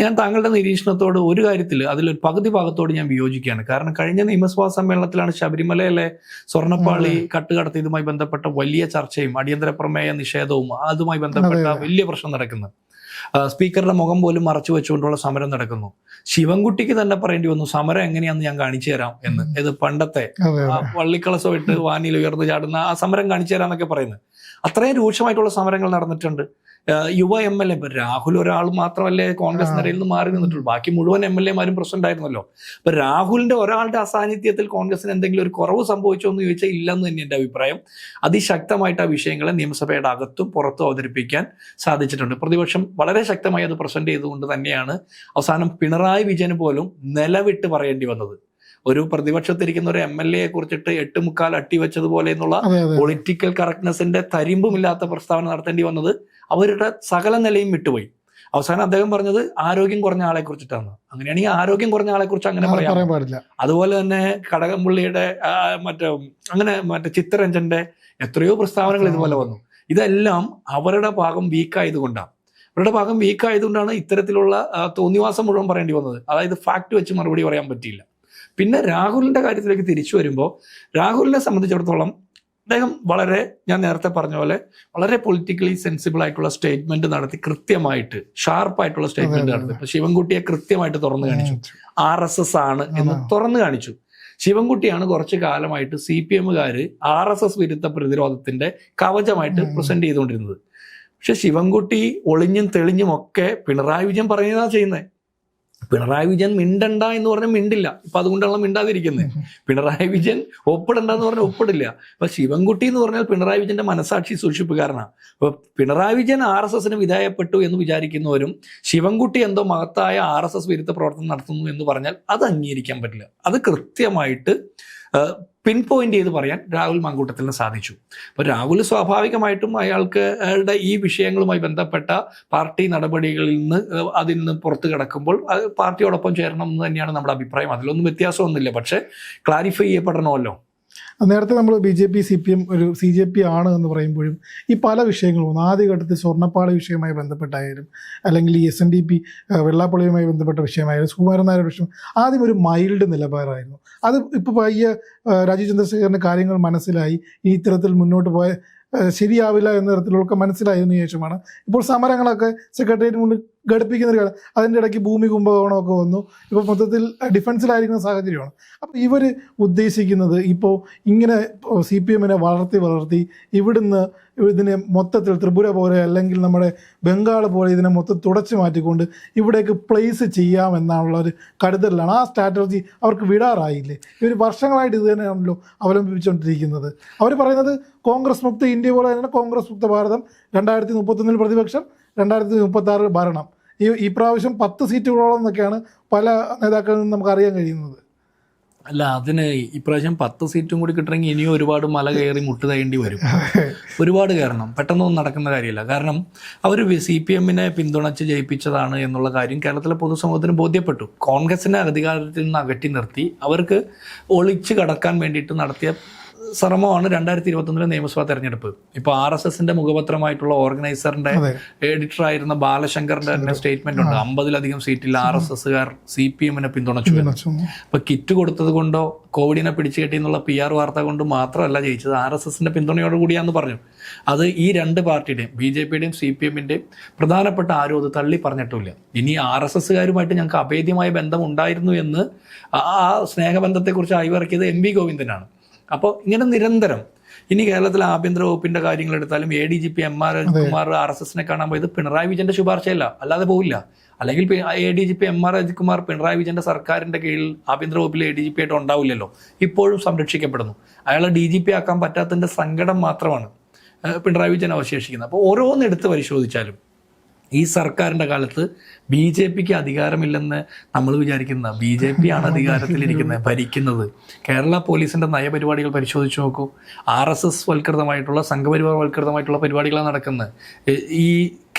ഞാൻ താങ്കളുടെ നിരീക്ഷണത്തോട് ഒരു കാര്യത്തിൽ അതിലൊരു പകുതി ഭാഗത്തോട് ഞാൻ വിയോജിക്കുകയാണ്. കാരണം കഴിഞ്ഞ നിയമസഭാ സമ്മേളനത്തിലാണ് ശബരിമലയിലെ സ്വർണപ്പാളി കട്ടുകടത്തിയതുമായി ബന്ധപ്പെട്ട വലിയ ചർച്ചയും അടിയന്തര പ്രമേയ നിഷേധവും അതുമായി ബന്ധപ്പെട്ട വലിയ പ്രശ്നം നടക്കുന്നത് സ്പീക്കറുടെ മുഖം പോലും മറച്ചു വെച്ചുകൊണ്ടുള്ള സമരം നടക്കുന്നു. ശിവൻകുട്ടിക്ക് തന്നെ പറയേണ്ടി വന്നു സമരം എങ്ങനെയാന്ന് ഞാൻ കാണിച്ചു തരാം എന്ന്. ഇത് പണ്ടത്തെ വള്ളിക്കളസം ഇട്ട് വാനിൽ ഉയർന്നു ചാടുന്ന ആ സമരം കാണിച്ചു തരാന്നൊക്കെ പറയുന്നത്. അത്രയും രൂക്ഷമായിട്ടുള്ള സമരങ്ങൾ നടന്നിട്ടുണ്ട്. യുവ എം എൽ എ രാഹുൽ ഒരാൾ മാത്രമല്ലേ കോൺഗ്രസ് നിരയിൽ നിന്ന് മാറി നിന്നിട്ടുള്ളൂ. ബാക്കി മുഴുവൻ എം എൽ എമാരും പ്രസിഡന്റ് ആയിരുന്നല്ലോ. അപ്പൊ രാഹുലിന്റെ ഒരാളുടെ അസാന്നിധ്യത്തിൽ കോൺഗ്രസിന് എന്തെങ്കിലും ഒരു കുറവ് സംഭവിച്ചോ എന്ന് ചോദിച്ചാൽ ഇല്ലെന്ന് തന്നെ എന്റെ അഭിപ്രായം. അതിശക്തമായിട്ട് ആ വിഷയങ്ങളെ നിയമസഭയുടെ അകത്തും പുറത്തും അവതരിപ്പിക്കാൻ സാധിച്ചിട്ടുണ്ട്. പ്രതിപക്ഷം വളരെ ശക്തമായി അത് പ്രസന്റ് ചെയ്തുകൊണ്ട് തന്നെയാണ് അവസാനം പിണറായി വിജയന് പോലും നിലവിട്ട് പറയേണ്ടി വന്നത്. ഒരു പ്രതിപക്ഷത്തിരിക്കുന്ന ഒരു എം എൽ എയെ കുറിച്ചിട്ട് എട്ട് മുക്കാൽ അട്ടിവെച്ചതുപോലെ എന്നുള്ള പൊളിറ്റിക്കൽ കറക്റ്റ്നെസിന്റെ തരിമ്പുമില്ലാത്ത പ്രസ്താവന നടത്തേണ്ടി വന്നത് അവരുടെ സകല നിലയും വിട്ടുപോയി. അവസാനം അദ്ദേഹം പറഞ്ഞത് ആരോഗ്യം കുറഞ്ഞ ആളെ കുറിച്ചിട്ടാണ്. അങ്ങനെയാണെങ്കിൽ ആരോഗ്യം കുറഞ്ഞ ആളെ കുറിച്ച് അങ്ങനെ അങ്ങനെ പറയാം. പറയാൻ പാടില്ല. അതുപോലെ തന്നെ കടകംപള്ളിയുടെ പുള്ളിയുടെ മറ്റേ അങ്ങനെ മറ്റേ ചിത്തരഞ്ജന്റെ എത്രയോ പ്രസ്താവനകൾ ഇതുപോലെ വന്നു. ഇതെല്ലാം അവരുടെ ഭാഗം വീക്കായതുകൊണ്ടാണ് അവരുടെ ഭാഗം വീക്കായതുകൊണ്ടാണ് ഇത്തരത്തിലുള്ള തോന്നിവാസം മുഴുവൻ പറയേണ്ടി വന്നത്. അതായത് ഫാക്ട് വെച്ച് മറുപടി പറയാൻ പറ്റിയില്ല. പിന്നെ രാഹുലിന്റെ കാര്യത്തിലേക്ക് തിരിച്ചു വരുമ്പോൾ രാഹുലിനെ സംബന്ധിച്ചിടത്തോളം അദ്ദേഹം വളരെ ഞാൻ നേരത്തെ പറഞ്ഞ പോലെ വളരെ പൊളിറ്റിക്കലി സെൻസിബിൾ ആയിട്ടുള്ള സ്റ്റേറ്റ്മെന്റ് നടത്തി കൃത്യമായിട്ട് ഷാർപ്പായിട്ടുള്ള സ്റ്റേറ്റ്മെന്റ് നടത്തി. ഇപ്പൊ ശിവൻകുട്ടിയെ കൃത്യമായിട്ട് തുറന്നു കാണിച്ചു. ആർ എസ് എസ് ആണ് എന്ന് തുറന്നു കാണിച്ചു. ശിവൻകുട്ടിയാണ് കുറച്ച് കാലമായിട്ട് സി പി എമ്മുകാർ ആർ എസ് എസ് വിരുദ്ധ പ്രതിരോധത്തിന്റെ കവചമായിട്ട് പ്രസന്റ് ചെയ്തുകൊണ്ടിരുന്നത്. പക്ഷെ ശിവൻകുട്ടി ഒളിഞ്ഞും തെളിഞ്ഞും ഒക്കെ പിണറായി വിജയൻ പറയുന്നതാണ് ചെയ്യുന്നത് പിണറായി വിജയൻ മിണ്ടണ്ട എന്ന് പറഞ്ഞാൽ മിണ്ടില്ല. ഇപ്പൊ അതുകൊണ്ടാണ് മിണ്ടാതിരിക്കുന്നത് പിണറായി വിജയൻ ഒപ്പിടണ്ട എന്ന് പറഞ്ഞാൽ ഒപ്പിടില്ല. അപ്പൊ ശിവൻകുട്ടി എന്ന് പറഞ്ഞാൽ പിണറായി വിജയന്റെ മനസാക്ഷി സൂക്ഷിപ്പുകാരനാണ് അപ്പൊ പിണറായി വിജയൻ ആർ എസ് എസിന് വിധേയപ്പെട്ടു എന്ന് വിചാരിക്കുന്നവരും ശിവൻകുട്ടി എന്തോ മഹത്തായ ആർ എസ് എസ് വിരുദ്ധ പ്രവർത്തനം നടത്തുന്നു എന്ന് പറഞ്ഞാൽ അത് അംഗീകരിക്കാൻ പറ്റില്ല. അത് കൃത്യമായിട്ട് പിൻ പോയിന്റ് ചെയ്ത് പറയാൻ രാഹുൽ മങ്കൂട്ടത്തിന് സാധിച്ചു. അപ്പൊ രാഹുൽ സ്വാഭാവികമായിട്ടും അയാൾക്ക് അയാളുടെ ഈ വിഷയങ്ങളുമായി ബന്ധപ്പെട്ട പാർട്ടി നടപടികളിൽ നിന്ന് അതിൽ നിന്ന് പുറത്തു കിടക്കുമ്പോൾ പാർട്ടിയോടൊപ്പം ചേരണം എന്ന് തന്നെയാണ് നമ്മുടെ അഭിപ്രായം. അതിലൊന്നും വ്യത്യാസമൊന്നുമില്ല. പക്ഷേ ക്ലാരിഫൈ ചെയ്യപ്പെടണമല്ലോ. നേരത്തെ നമ്മൾ B J P C P M ഒരു സി ജെ പി ആണ് എന്ന് പറയുമ്പോഴും ഈ പല വിഷയങ്ങളും ആദ്യഘട്ടത്തിൽ സ്വർണപ്പാളി വിഷയവുമായി ബന്ധപ്പെട്ടായാലും അല്ലെങ്കിൽ ഈ എസ് എൻ ഡി പി വെള്ളാപ്പള്ളിയുമായി ബന്ധപ്പെട്ട വിഷയമായാലും സുകുമാരൻ നായർ വിഷയം ആദ്യം ഒരു മൈൽഡ് നിലപാടായിരുന്നു. അത് ഇപ്പോൾ പയ്യ രാജീവ് ചന്ദ്രശേഖരന്റെ കാര്യങ്ങൾ മനസ്സിലായി. ഈ ഇത്തരത്തിൽ മുന്നോട്ട് പോയ ശരിയാവില്ല എന്ന തരത്തിലൊക്കെ മനസ്സിലായതിനു ശേഷമാണ് ഇപ്പോൾ സമരങ്ങളൊക്കെ സെക്രട്ടേറിയറ്റ് മുന്നിൽ ഘടിപ്പിക്കുന്ന ഒരു കാലം അതിന്റെ ഇടയ്ക്ക് ഭൂമി കുംഭകോണമൊക്കെ വന്നു. ഇപ്പോൾ മൊത്തത്തിൽ ഡിഫൻസിലായിരിക്കുന്ന സാഹചര്യമാണ്. അപ്പോൾ ഇവർ ഉദ്ദേശിക്കുന്നത് ഇപ്പോൾ ഇങ്ങനെ സി പി എമ്മിനെ വളർത്തി വളർത്തി ഇവിടുന്ന് ഇതിനെ മൊത്തത്തിൽ ത്രിപുര പോലെ അല്ലെങ്കിൽ നമ്മുടെ ബംഗാൾ പോലെ ഇതിനെ മൊത്തം തുടച്ചു മാറ്റിക്കൊണ്ട് ഇവിടേക്ക് പ്ലേസ് ചെയ്യാമെന്നുള്ള ഒരു കരുതലാണ് ആ സ്ട്രാറ്റജി അവർക്ക് വിടാറായില്ലേ? ഇവർ വർഷങ്ങളായിട്ട് ഇത് തന്നെയാണല്ലോ അവലംബിച്ചുകൊണ്ടിരിക്കുന്നത് അവർ പറയുന്നത് കോൺഗ്രസ് മുക്ത ഇന്ത്യ പോലെ തന്നെ കോൺഗ്രസ് മുക്ത ഭാരതം. രണ്ടായിരത്തി മുപ്പത്തൊന്നിൽ പ്രതിപക്ഷം രണ്ടായിരത്തി മുപ്പത്തി ഭരണം. ഈ ഈ പ്രാവശ്യം പത്ത് സീറ്റുകളോളം എന്നൊക്കെയാണ് പല നേതാക്കളിൽ നിന്ന് നമുക്ക് അറിയാൻ കഴിയുന്നത്. അല്ല അതിന് ഇപ്രാവശ്യം പത്ത് സീറ്റും കൂടി കിട്ടണമെങ്കിൽ ഇനിയും ഒരുപാട് മല കയറി മുട്ട് തേണ്ടി വരും. ഒരുപാട് കയറണം പെട്ടെന്നൊന്നും നടക്കുന്ന കാര്യമില്ല. കാരണം അവർ സി പി എമ്മിനെ പിന്തുണച്ച് ജയിപ്പിച്ചതാണ് എന്നുള്ള കാര്യം കേരളത്തിലെ പൊതുസമൂഹത്തിന് ബോധ്യപ്പെട്ടു. കോൺഗ്രസിനെ അധികാരത്തിൽ നിന്ന് അകറ്റി നിർത്തി. അവർക്ക് ഒളിച്ചു കടക്കാൻ വേണ്ടിയിട്ട് നടത്തിയ ശ്രമമാണ് രണ്ടായിരത്തി ഇരുപത്തൊന്നിലെ നിയമസഭാ തെരഞ്ഞെടുപ്പ്. ഇപ്പോൾ ആർ എസ് എസിന്റെ മുഖപത്രമായിട്ടുള്ള ഓർഗനൈസറിന്റെ എഡിറ്റർ ആയിരുന്ന ബാലശങ്കറിന്റെ തന്നെ സ്റ്റേറ്റ്മെന്റ് ഉണ്ട്. അമ്പതിലധികം സീറ്റിൽ ആർ എസ് എസുകാർ സി പി എമ്മിനെ പിന്തുണച്ചു. അപ്പൊ കിറ്റ് കൊടുത്തത് കൊണ്ടോ കോവിഡിനെ പിടിച്ചു കെട്ടി എന്നുള്ള പി ആർ വാർത്ത കൊണ്ട് മാത്രമല്ല ജയിച്ചത് ആർ എസ് എസിന്റെ പിന്തുണയോട് കൂടിയാന്ന് പറഞ്ഞു. അത് ഈ രണ്ട് പാർട്ടിയുടെയും ബി ജെ പിയുടെയും സി പി എമ്മിന്റെയും പ്രധാനപ്പെട്ട ആരും അത് തള്ളി പറഞ്ഞിട്ടില്ല ഇനി ആർ എസ് എസുകാരുമായിട്ട് ഞങ്ങൾക്ക് അഭേദ്യമായ ബന്ധം ഉണ്ടായിരുന്നു എന്ന് ആ ആ സ്നേഹബന്ധത്തെക്കുറിച്ച് അയവിറക്കിയത് എം വി ഗോവിന്ദനാണ്. അപ്പോൾ ഇങ്ങനെ നിരന്തരം. ഇനി കേരളത്തിലെ ആഭ്യന്തര വകുപ്പിന്റെ കാര്യങ്ങൾ എടുത്താലും A D G P M R Kumar R S എസിനെ കാണാൻ പോയത് പിണറായി വിജയന്റെ ശുപാർശയല്ല. അല്ലാതെ പോവില്ല. അല്ലെങ്കിൽ A D G P M R Ajithkumar Pinarayi വിജയന്റെ സർക്കാരിന്റെ കീഴിൽ ആഭ്യന്തര വകുപ്പിൽ എ ഡി ജി പി ആയിട്ട് ഉണ്ടാവില്ലല്ലോ. ഇപ്പോഴും സംരക്ഷിക്കപ്പെടുന്നു. അയാളെ ഡി ജി പി ആക്കാൻ പറ്റാത്തതിന്റെ സങ്കടം മാത്രമാണ് പിണറായി വിജയൻ അവശേഷിക്കുന്നത്. അപ്പോൾ ഓരോന്നെടുത്ത് പരിശോധിച്ചാലും ഈ സർക്കാരിന്റെ കാലത്ത് ബി ജെ പിക്ക് അധികാരമില്ലെന്ന് നമ്മൾ വിചാരിക്കുന്ന ബി ജെ പി ആണ് അധികാരത്തിലിരിക്കുന്നത് ഭരിക്കുന്നത്. കേരള പോലീസിന്റെ നയപരിപാടികൾ പരിശോധിച്ച് നോക്കൂ. ആർ എസ് എസ് വൽകൃതമായിട്ടുള്ള സംഘപരിവാർ വൽകൃതമായിട്ടുള്ള പരിപാടികളാണ് നടക്കുന്നത് ഈ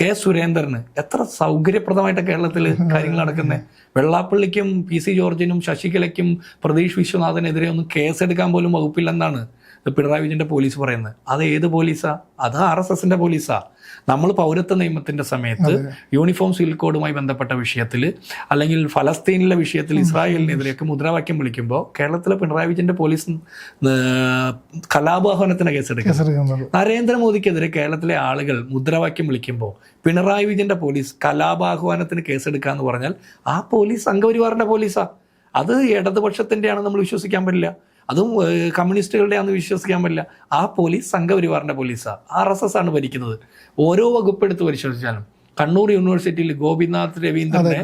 കെ സുരേന്ദ്രന് എത്ര സൗകര്യപ്രദമായിട്ട് കേരളത്തിൽ കാര്യങ്ങൾ നടക്കുന്നത് വെള്ളാപ്പള്ളിക്കും പി സി ജോർജിനും ശശികലയ്ക്കും പ്രതീഷ് വിശ്വനാഥനെതിരെ ഒന്നും കേസെടുക്കാൻ പോലും വകുപ്പില്ലെന്നാണ് പിണറായി വിജയന്റെ പോലീസ് പറയുന്നത്. അത് ഏത് പോലീസാ? അത് ആർ എസ് എസിന്റെ പോലീസാ. നമ്മൾ പൗരത്വ നിയമത്തിന്റെ സമയത്ത് യൂണിഫോം സിവിൽ കോഡുമായി ബന്ധപ്പെട്ട വിഷയത്തിൽ അല്ലെങ്കിൽ ഫലസ്തീനിലെ വിഷയത്തിൽ ഇസ്രായേലിനെതിരെയൊക്കെ മുദ്രാവാക്യം വിളിക്കുമ്പോൾ കേരളത്തിലെ പിണറായി വിജയന്റെ പോലീസ് കേസെടുക്കുക കേസെടുക്കുന്നത്. നരേന്ദ്രമോദിക്കെതിരെ കേരളത്തിലെ ആളുകൾ മുദ്രാവാക്യം വിളിക്കുമ്പോൾ പിണറായി വിജയന്റെ പോലീസ് കലാപാഹ്വാനത്തിന് കേസെടുക്കുക എന്ന് പറഞ്ഞാൽ ആ പോലീസ് സംഘപരിവാറിന്റെ പോലീസാ. അത് ഇടതുപക്ഷത്തിന്റെയാണെന്ന് നമ്മൾ വിശ്വസിക്കാൻ പറ്റില്ല. അതും കമ്മ്യൂണിസ്റ്റുകളുടെ ആണെന്ന് വിശ്വസിക്കാൻ പറ്റില്ല. ആ പോലീസ് സംഘപരിവാറിന്റെ പോലീസാണ് ആർ എസ് എസ് ആണ് ഭരിക്കുന്നത്. ഓരോ വകുപ്പെടുത്ത് പരിശോധിച്ചാലും. കണ്ണൂർ യൂണിവേഴ്സിറ്റിയിൽ ഗോപിനാഥ് രവീന്ദ്രനെ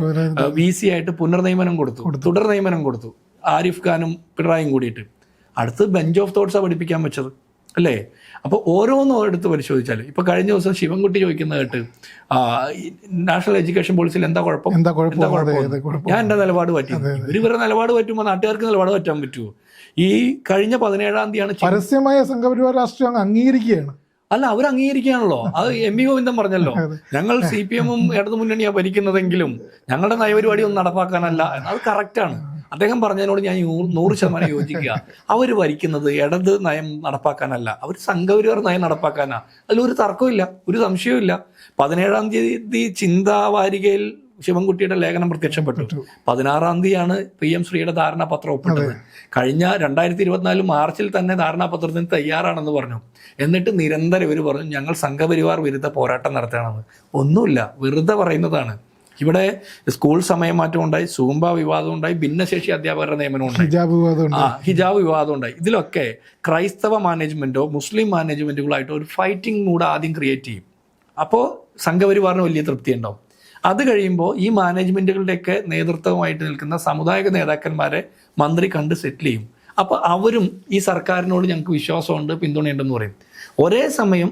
വി സി ആയിട്ട് പുനർനിയമനം കൊടുത്തു. തുടർ നിയമനം കൊടുത്തു. ആരിഫ് ഖാനും പിണറായും കൂടിയിട്ട്. അടുത്ത് ബെഞ്ച് ഓഫ് തോട്ട്സാണ് പഠിപ്പിക്കാൻ വെച്ചത്. അല്ലേ? അപ്പോൾ ഓരോന്നും എടുത്ത് പരിശോധിച്ചാൽ ഇപ്പം കഴിഞ്ഞ ദിവസം ശിവൻകുട്ടി ചോദിക്കുന്ന കേട്ട് നാഷണൽ എഡ്യൂക്കേഷൻ പോളിസിയിൽ എന്താ കുഴപ്പം? എന്താ കുഴപ്പം? ഞാൻ എന്റെ നിലപാട് പറ്റി ഇവർ ഇവരുടെ നിലപാട് പറ്റുമ്പോൾ നാട്ടുകാർക്ക് നിലപാട് പറ്റാൻ പറ്റുമോ? ഈ കഴിഞ്ഞ പതിനേഴാം തീയതിയാണ് പരസ്യമായ സംഘപരിവാർ രാഷ്ട്രീയം അംഗീകരിക്കുകയാണ്. അല്ല അവർ അംഗീകരിക്കുകയാണല്ലോ. അത് എം വി ഗോവിന്ദൻ പറഞ്ഞല്ലോ. ഞങ്ങൾ സി പി എമ്മും ഇടതു മുന്നണിയാ ഭരിക്കുന്നതെങ്കിലും ഞങ്ങളുടെ നയപരിപാടി ഒന്നും നടപ്പാക്കാനല്ല. അത് കറക്റ്റാണ് അദ്ദേഹം പറഞ്ഞതിനോട് ഞാൻ നൂറ് ശതമാനം യോജിക്കുക. അവർ ഭരിക്കുന്നത് ഇടത് നയം നടപ്പാക്കാനല്ല. അവർ സംഘപരിവാർ നയം നടപ്പാക്കാനാ. ഒരു തർക്കമില്ല ഒരു സംശയവുമില്ല. പതിനേഴാം തീയതി ചിന്താവാരികയിൽ ശിവൻകുട്ടിയുടെ ലേഖനം പ്രത്യക്ഷപ്പെട്ടു. പതിനാറാം തീയതിയാണ് പി എം ശ്രീയുടെ ധാരണാപത്രം ഒപ്പിട്ടത്. കഴിഞ്ഞ രണ്ടായിരത്തി ഇരുപത്തിനാല് മാർച്ചിൽ തന്നെ ധാരണാപത്രത്തിന് തയ്യാറാണെന്ന് പറഞ്ഞു. എന്നിട്ട് നിരന്തരം ഇവർ പറഞ്ഞു ഞങ്ങൾ സംഘപരിവാർ വിരുദ്ധ പോരാട്ടം നടത്തണമെന്ന് ഒന്നുമില്ല. വെറുതെ പറയുന്നതാണ്. ഇവിടെ സ്കൂൾ സമയം മാറ്റം ഉണ്ടായി സൂംബ വിവാദം ഉണ്ടായി ഭിന്നശേഷി അധ്യാപകരുടെ നിയമനം ഉണ്ടായി. ഹിജാബ് വിവാദം ആ ഹിജാബ് വിവാദം ഉണ്ടായി. ഇതിലൊക്കെ ക്രൈസ്തവ മാനേജ്മെന്റോ മുസ്ലിം മാനേജ്മെന്റുകളായിട്ടോ ഒരു ഫൈറ്റിംഗ് മൂഡ് ആദ്യം ക്രിയേറ്റ് ചെയ്യും. അപ്പോൾ സംഘപരിവാറിന് വലിയ തൃപ്തി ഉണ്ടാവും. അത് കഴിയുമ്പോൾ ഈ മാനേജ്മെന്റുകളുടെയൊക്കെ നേതൃത്വമായിട്ട് നിൽക്കുന്ന സമുദായിക നേതാക്കന്മാരെ മന്ത്രി കണ്ട് സെറ്റിൽ ചെയ്യും. അപ്പോൾ അവരും ഈ സർക്കാരിനോട് ഞങ്ങൾക്ക് വിശ്വാസമുണ്ട് പിന്തുണയുണ്ടെന്ന് പറയും. ഒരേ സമയം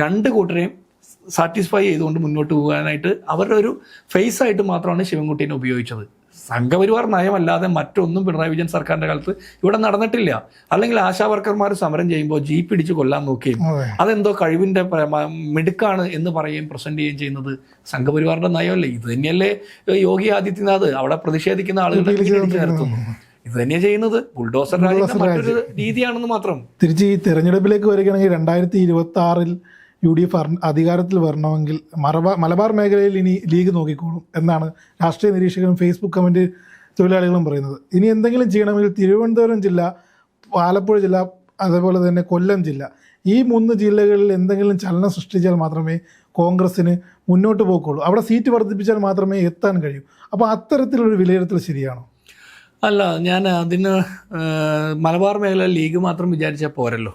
രണ്ട് കൂട്ടരെയും സാറ്റിസ്ഫൈ ചെയ്തുകൊണ്ട് മുന്നോട്ട് പോകാനായിട്ട് അവരുടെ ഒരു ഫേസ് ആയിട്ട് മാത്രമാണ് ശിവൻകുട്ടീനെ ഉപയോഗിച്ചത്. സംഘപരിവാർ നയമല്ലാതെ മറ്റൊന്നും പിണറായി വിജയൻ സർക്കാരിന്റെ കാലത്ത് ഇവിടെ നടന്നിട്ടില്ല. അല്ലെങ്കിൽ ആശാ വർക്കർമാർ സമരം ചെയ്യുമ്പോൾ ജീപ്പ് പിടിച്ച് കൊല്ലാൻ നോക്കുകയും അതെന്തോ കഴിവിന്റെ മിടുക്കാണ് എന്ന് പറയുകയും പ്രസന്റ് ചെയ്യുകയും ചെയ്യുന്നത് സംഘപരിവാറിന്റെ നയമല്ലേ? ഇത് തന്നെയല്ലേ യോഗി ആദിത്യനാഥ് അവിടെ പ്രതിഷേധിക്കുന്ന ആളുകളുടെ ചേർത്തുന്നു. ഇത് തന്നെ ചെയ്യുന്നത്. ബുൾഡോസർ മറ്റൊരു രീതിയാണെന്ന് മാത്രം. തിരിച്ച് ഈ തെരഞ്ഞെടുപ്പിലേക്ക് വരികയാണെങ്കിൽ രണ്ടായിരത്തി ഇരുപത്തി ആറിൽ യു ഡി എഫ് അധികാരത്തിൽ വരണമെങ്കിൽ മലബാർ മലബാർ മേഖലയിൽ ഇനി ലീഗ് നോക്കിക്കോളും എന്നാണ് രാഷ്ട്രീയ നിരീക്ഷകരും ഫേസ്ബുക്ക് കമന്റ് തൊഴിലാളികളും പറയുന്നത്. ഇനി എന്തെങ്കിലും ചെയ്യണമെങ്കിൽ തിരുവനന്തപുരം ജില്ല ആലപ്പുഴ ജില്ല അതേപോലെ തന്നെ കൊല്ലം ജില്ല ഈ മൂന്ന് ജില്ലകളിൽ എന്തെങ്കിലും ചലനം സൃഷ്ടിച്ചാൽ മാത്രമേ കോൺഗ്രസ്സിന് മുന്നോട്ട് പോക്കുള്ളൂ. അവിടെ സീറ്റ് വർദ്ധിപ്പിച്ചാൽ മാത്രമേ എത്താൻ കഴിയൂ. അപ്പോൾ അത്തരത്തിലൊരു വിലയിരുത്തൽ ശരിയാണോ? അല്ല ഞാൻ അതിന് മലബാർ മേഖല ലീഗ് മാത്രം വിചാരിച്ചാൽ പോരല്ലോ.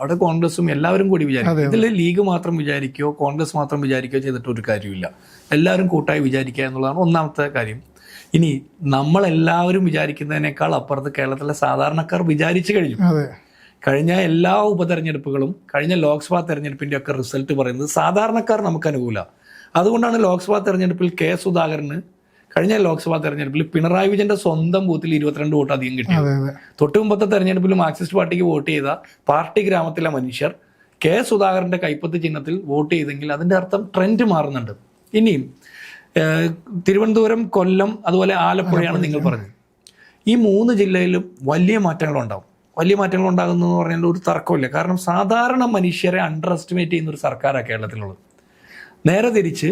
അവിടെ കോൺഗ്രസും എല്ലാവരും കൂടി വിചാരിക്കും. ഇതിൽ ലീഗ് മാത്രം വിചാരിക്കുകയോ കോൺഗ്രസ് മാത്രം വിചാരിക്കുകയോ ചെയ്തിട്ട് ഒരു കാര്യമില്ല. എല്ലാവരും കൂട്ടായി വിചാരിക്കുക എന്നുള്ളതാണ് ഒന്നാമത്തെ കാര്യം. ഇനി നമ്മളെല്ലാവരും വിചാരിക്കുന്നതിനേക്കാൾ അപ്പുറത്ത് കേരളത്തിലെ സാധാരണക്കാർ വിചാരിച്ചു കഴിഞ്ഞു. കഴിഞ്ഞ എല്ലാ ഉപതെരഞ്ഞെടുപ്പുകളും കഴിഞ്ഞ ലോക്സഭാ തെരഞ്ഞെടുപ്പിന്റെ ഒക്കെ റിസൾട്ട് പറയുന്നത് സാധാരണക്കാർ നമുക്ക് അനുകൂല. അതുകൊണ്ടാണ് ലോക്സഭാ തെരഞ്ഞെടുപ്പിൽ കെ സുധാകരന് കഴിഞ്ഞ ലോക്സഭാ തെരഞ്ഞെടുപ്പിൽ പിണറായി വിജയന്റെ സ്വന്തം ബൂത്തിൽ ഇരുപത്തിരണ്ട് വോട്ട് അധികം കിട്ടി. തൊട്ടു മുമ്പത്തെ തെരഞ്ഞെടുപ്പിൽ മാർക്സിസ്റ്റ് പാർട്ടിക്ക് വോട്ട് ചെയ്ത പാർട്ടി ഗ്രാമത്തിലെ മനുഷ്യർ കെ സുധാകരന്റെ കൈപ്പത്ത് ചിഹ്നത്തിൽ വോട്ട് ചെയ്തെങ്കിൽ അതിന്റെ അർത്ഥം ട്രെൻഡ് മാറുന്നുണ്ട്. ഇനിയും തിരുവനന്തപുരം കൊല്ലം അതുപോലെ ആലപ്പുഴയാണ് നിങ്ങൾ പറഞ്ഞത്. ഈ മൂന്ന് ജില്ലയിലും വലിയ മാറ്റങ്ങൾ ഉണ്ടാവും വലിയ മാറ്റങ്ങൾ ഉണ്ടാകുന്നു എന്ന് പറഞ്ഞാൽ ഒരു തർക്കമില്ല. കാരണം സാധാരണ മനുഷ്യരെ അണ്ടർ എസ്റ്റിമേറ്റ് ചെയ്യുന്ന ഒരു സർക്കാരാണ് കേരളത്തിലുള്ളത്. നേരെ തിരിച്ച്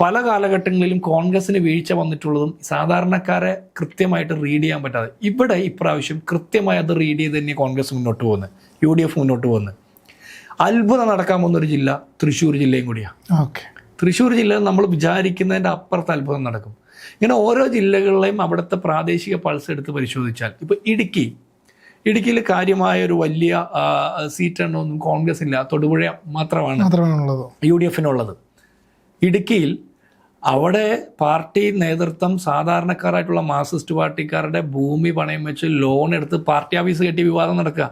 പല കാലഘട്ടങ്ങളിലും കോൺഗ്രസിന് വീഴ്ച വന്നിട്ടുള്ളതും സാധാരണക്കാരെ കൃത്യമായിട്ട് റീഡ് ചെയ്യാൻ പറ്റാതെ. ഇവിടെ ഇപ്രാവശ്യം കൃത്യമായി അത് റീഡ് ചെയ്ത് തന്നെ കോൺഗ്രസ് മുന്നോട്ട് പോകുന്നത്. യു ഡി എഫ് മുന്നോട്ട് പോകുന്നത്. അത്ഭുതം നടക്കാൻ പോകുന്ന ഒരു ജില്ല തൃശ്ശൂർ ജില്ലയും കൂടിയാണ് ഓക്കെ. തൃശ്ശൂർ ജില്ലയിൽ നമ്മൾ വിചാരിക്കുന്നതിന്റെ അപ്പുറത്ത് അത്ഭുതം നടക്കും. ഇങ്ങനെ ഓരോ ജില്ലകളിലെയും അവിടുത്തെ പ്രാദേശിക പൾസ് എടുത്ത് പരിശോധിച്ചാൽ ഇപ്പോൾ ഇടുക്കി. ഇടുക്കിയിൽ കാര്യമായ ഒരു വലിയ സീറ്റ് എണ്ണമൊന്നും കോൺഗ്രസ് ഇല്ല തൊടുപുഴ മാത്രമാണ് യു ഡി എഫിനുള്ളത് ഇടുക്കിയിൽ അവിടെ പാർട്ടി നേതൃത്വം സാധാരണക്കാരായിട്ടുള്ള മാർക്സിസ്റ്റ് പാർട്ടിക്കാരുടെ ഭൂമി പണയം വെച്ച് ലോൺ എടുത്ത് പാർട്ടി ഓഫീസ് കെട്ടി വിവാദം നടക്കുക.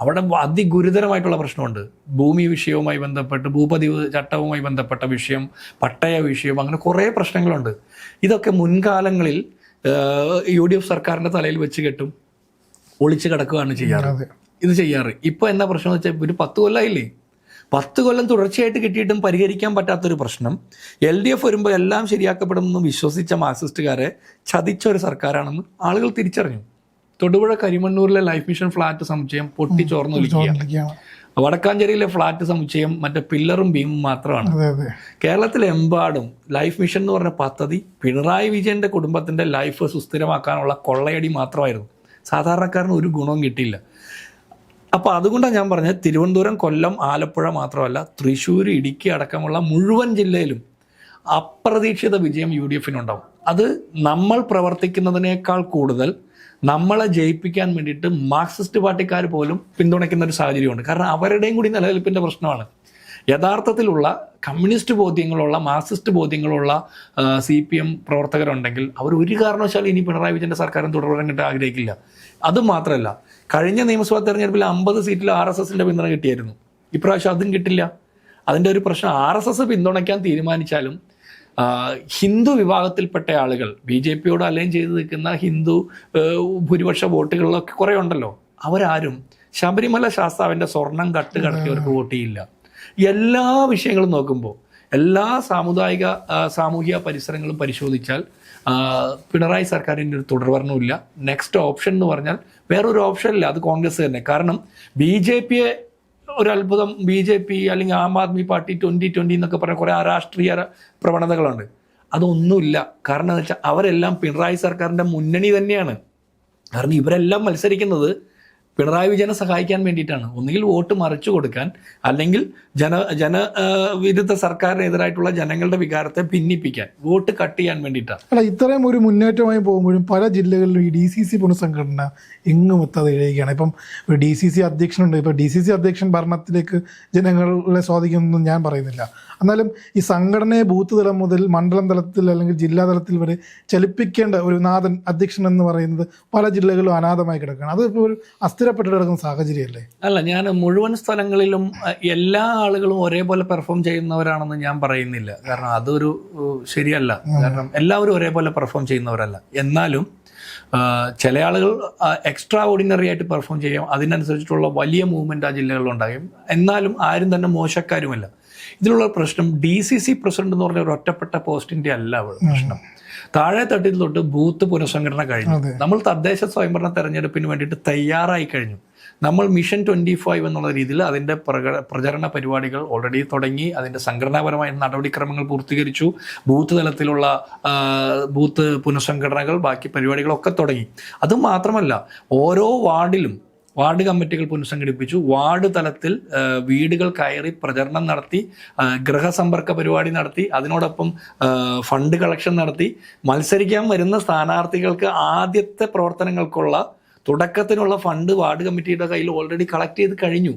അവിടെ അതിഗുരുതരമായിട്ടുള്ള പ്രശ്നമുണ്ട്. ഭൂമി വിഷയവുമായി ബന്ധപ്പെട്ട് ഭൂപതിവ് ചട്ടവുമായി ബന്ധപ്പെട്ട വിഷയം പട്ടയ വിഷയം അങ്ങനെ കുറേ പ്രശ്നങ്ങളുണ്ട്. ഇതൊക്കെ മുൻകാലങ്ങളിൽ യു ഡി എഫ് സർക്കാരിന്റെ തലയിൽ വെച്ച് കെട്ടും ഒളിച്ചു കിടക്കുകയാണ് ചെയ്യാറ്. ഇത് ചെയ്യാറ്. ഇപ്പോൾ എന്താ പ്രശ്നം എന്ന് വെച്ചാൽ ഒരു പത്ത് കൊല്ലമായില്ലേ പത്ത് കൊല്ലം തുടർച്ചയായിട്ട് കിട്ടിയിട്ടും പരിഹരിക്കാൻ പറ്റാത്തൊരു പ്രശ്നം. എൽ ഡി എഫ് വരുമ്പോൾ എല്ലാം ശരിയാക്കപ്പെടുമെന്ന് വിശ്വസിച്ച മാർക്സിസ്റ്റുകാരെ ചതിച്ച ഒരു സർക്കാരാണെന്ന് ആളുകൾ തിരിച്ചറിഞ്ഞു. തൊടുപുഴ കരിമണ്ണൂരിലെ ലൈഫ് മിഷൻ ഫ്ലാറ്റ് സമുച്ചയം പൊട്ടിച്ചോർന്നൊലിക്കുക വടക്കാഞ്ചേരിയിലെ ഫ്ളാറ്റ് സമുച്ചയം മറ്റേ പില്ലറും ബീമും മാത്രമാണ്. കേരളത്തിലെമ്പാടും ലൈഫ് മിഷൻ എന്ന് പറഞ്ഞ പദ്ധതി പിണറായി വിജയന്റെ കുടുംബത്തിന്റെ ലൈഫ് സുസ്ഥിരമാക്കാനുള്ള കൊള്ളയടി മാത്രമായിരുന്നു. സാധാരണക്കാരന് ഒരു ഗുണവും കിട്ടിയില്ല. അപ്പോൾ അതുകൊണ്ടാണ് ഞാൻ പറഞ്ഞത് തിരുവനന്തപുരം കൊല്ലം ആലപ്പുഴ മാത്രമല്ല തൃശ്ശൂർ ഇടുക്കി അടക്കമുള്ള മുഴുവൻ ജില്ലയിലും അപ്രതീക്ഷിത വിജയം യു ഡി എഫിനുണ്ടാവും അത് നമ്മൾ പ്രവർത്തിക്കുന്നതിനേക്കാൾ കൂടുതൽ നമ്മളെ ജയിപ്പിക്കാൻ വേണ്ടിയിട്ട് മാർക്സിസ്റ്റ് പാർട്ടിക്കാർ പോലും പിന്തുണയ്ക്കുന്ന ഒരു സാഹചര്യമുണ്ട്. കാരണം അവരുടെയും കൂടി നിലനിൽപ്പിന്റെ പ്രശ്നമാണ്. യഥാർത്ഥത്തിലുള്ള കമ്മ്യൂണിസ്റ്റ് ബോധ്യങ്ങളുള്ള മാർക്സിസ്റ്റ് ബോധ്യങ്ങളുള്ള സി പി എം പ്രവർത്തകരുണ്ടെങ്കിൽ അവർ ഒരു കാരണവശാലും ഇനി പിണറായി വിജയന്റെ സർക്കാരും തുടരാൻ ആഗ്രഹിക്കില്ല. അത് മാത്രമല്ല കഴിഞ്ഞ നിയമസഭാ തെരഞ്ഞെടുപ്പിൽ അമ്പത് സീറ്റിൽ ആർ എസ് എസിന്റെ പിന്തുണ കിട്ടിയായിരുന്നു. ഇപ്രാവശ്യം അതും കിട്ടില്ല. അതിന്റെ ഒരു പ്രശ്നം ആർ എസ് എസ് പിന്തുണയ്ക്കാൻ തീരുമാനിച്ചാലും ഹിന്ദു വിഭാഗത്തിൽപ്പെട്ട ആളുകൾ ബി ജെ പിയോട് അലൈൻ ചെയ്ത് നിൽക്കുന്ന ഹിന്ദു ഭൂരിപക്ഷ വോട്ടുകളിലൊക്കെ കുറേ ഉണ്ടല്ലോ. അവരാരും ശബരിമല ശാസ്താവിന്റെ സ്വർണം കട്ട് കടത്തിയവർക്ക് വോട്ട് ചെയ്യില്ല. എല്ലാ വിഷയങ്ങളും നോക്കുമ്പോൾ എല്ലാ സാമുദായിക സാമൂഹിക പരിസരങ്ങളും പരിശോധിച്ചാൽ പിണറായി സർക്കാരിന്റെ ഒരു തുടർഭരണമില്ല നെക്സ്റ്റ് ഓപ്ഷൻ എന്ന് പറഞ്ഞാൽ വേറൊരു ഓപ്ഷൻ ഇല്ല. അത് കോൺഗ്രസ് തന്നെ. കാരണം ബി ജെ പിയെ ഒരു അത്ഭുതം ബി ജെ പി അല്ലെങ്കിൽ Aam Aadmi party twenty twenty എന്നൊക്കെ പറഞ്ഞ കുറേ രാഷ്ട്രീയ പ്രവണതകളുണ്ട്. അതൊന്നുമില്ല. കാരണം എന്ന് വെച്ചാൽ അവരെല്ലാം പിണറായി സർക്കാരിന്റെ മുന്നണി തന്നെയാണ്. കാരണം ഇവരെല്ലാം മത്സരിക്കുന്നത് പിണറായി വിജയനെ സഹായിക്കാൻ വേണ്ടിയിട്ടാണ്. ഒന്നുകിൽ വോട്ട് മറിച്ചു കൊടുക്കാൻ അല്ലെങ്കിൽ ജന ജന ആ, വിരുദ്ധ സർക്കാരിനെതിരായിട്ടുള്ള ജനങ്ങളുടെ വികാരത്തെ ഭിന്നിപ്പിക്കാൻ വോട്ട് കട്ട് ചെയ്യാൻ വേണ്ടിയിട്ടാണ്. അല്ല ഇത്രയും ഒരു മുന്നേറ്റമായി പോകുമ്പോഴും പല ജില്ലകളിലും ഈ ഡി സി സി പുനഃസംഘടന എങ്ങും എത്താതെ ഇഴയുകയാണ്. ഇപ്പം ഡി സി സി അധ്യക്ഷനുണ്ട്. ഇപ്പം ഡി സി സി അധ്യക്ഷൻ ഭരണത്തിലേക്ക് ജനങ്ങളെ സ്വാധീനിക്കുന്നൊന്നും ഞാൻ പറയുന്നില്ല. എന്നാലും ഈ സംഘടനയെ ബൂത്ത് തലം മുതൽ മണ്ഡലം തലത്തിൽ അല്ലെങ്കിൽ ജില്ലാ തലത്തിൽ വരെ ചലിപ്പിക്കേണ്ട ഒരു നാഥൻ അധ്യക്ഷൻ എന്ന് പറയുന്നത് പല ജില്ലകളിലും അനാഥമായി കിടക്കുകയാണ്. അത് ഇപ്പോൾ ഒരു അസ്ഥിരപ്പെട്ട് കിടക്കുന്ന സാഹചര്യമല്ലേ? അല്ല ഞാൻ മുഴുവൻ സ്ഥലങ്ങളിലും എല്ലാ ആളുകളും ഒരേപോലെ പെർഫോം ചെയ്യുന്നവരാണെന്ന് ഞാൻ പറയുന്നില്ല. കാരണം അതൊരു ശരിയല്ല. കാരണം എല്ലാവരും ഒരേപോലെ പെർഫോം ചെയ്യുന്നവരല്ല. എന്നാലും ചില ആളുകൾ എക്സ്ട്രാ ഓർഡിനറി ആയിട്ട് പെർഫോം ചെയ്യാം. അതിനനുസരിച്ചിട്ടുള്ള വലിയ മൂവ്മെന്റ് ആ ജില്ലകളിലുണ്ടാകും. എന്നാലും ആരും തന്നെ മോശക്കാരുമല്ല. ഇതിലുള്ള പ്രശ്നം ഡി സി സി പ്രസിഡന്റ് എന്ന് പറഞ്ഞ ഒരു ഒറ്റപ്പെട്ട പോസ്റ്റിന്റെ അല്ല പ്രശ്നം. താഴെ തട്ടിൽ തൊട്ട് ബൂത്ത് പുനഃസംഘടന കഴിഞ്ഞു. നമ്മൾ തദ്ദേശ സ്വയംഭരണ തെരഞ്ഞെടുപ്പിന് വേണ്ടിയിട്ട് തയ്യാറായി കഴിഞ്ഞു. നമ്മൾ മിഷൻ ട്വന്റി ഫൈവ് എന്നുള്ള രീതിയിൽ അതിന്റെ പ്രചരണ പരിപാടികൾ ഓൾറെഡി തുടങ്ങി അതിന്റെ സംഘടനാപരമായ നടപടിക്രമങ്ങൾ പൂർത്തീകരിച്ചു ബൂത്ത് തലത്തിലുള്ള ബൂത്ത് പുനഃസംഘടനകൾ ബാക്കി പരിപാടികളൊക്കെ തുടങ്ങി. അതുമാത്രമല്ല ഓരോ വാർഡിലും വാർഡ് കമ്മിറ്റികൾ പുനഃസംഘടിപ്പിച്ചു. വാർഡ് തലത്തിൽ വീടുകൾ കയറി പ്രചരണം നടത്തി ഗൃഹസമ്പർക്ക പരിപാടി നടത്തി അതിനോടൊപ്പം ഫണ്ട് കളക്ഷൻ നടത്തി. മത്സരിക്കാൻ വരുന്ന സ്ഥാനാർത്ഥികൾക്ക് ആദ്യത്തെ പ്രവർത്തനങ്ങൾക്കുള്ള തുടക്കത്തിനുള്ള ഫണ്ട് വാർഡ് കമ്മിറ്റിയുടെ കയ്യിൽ ഓൾറെഡി കളക്ട് ചെയ്ത് കഴിഞ്ഞു.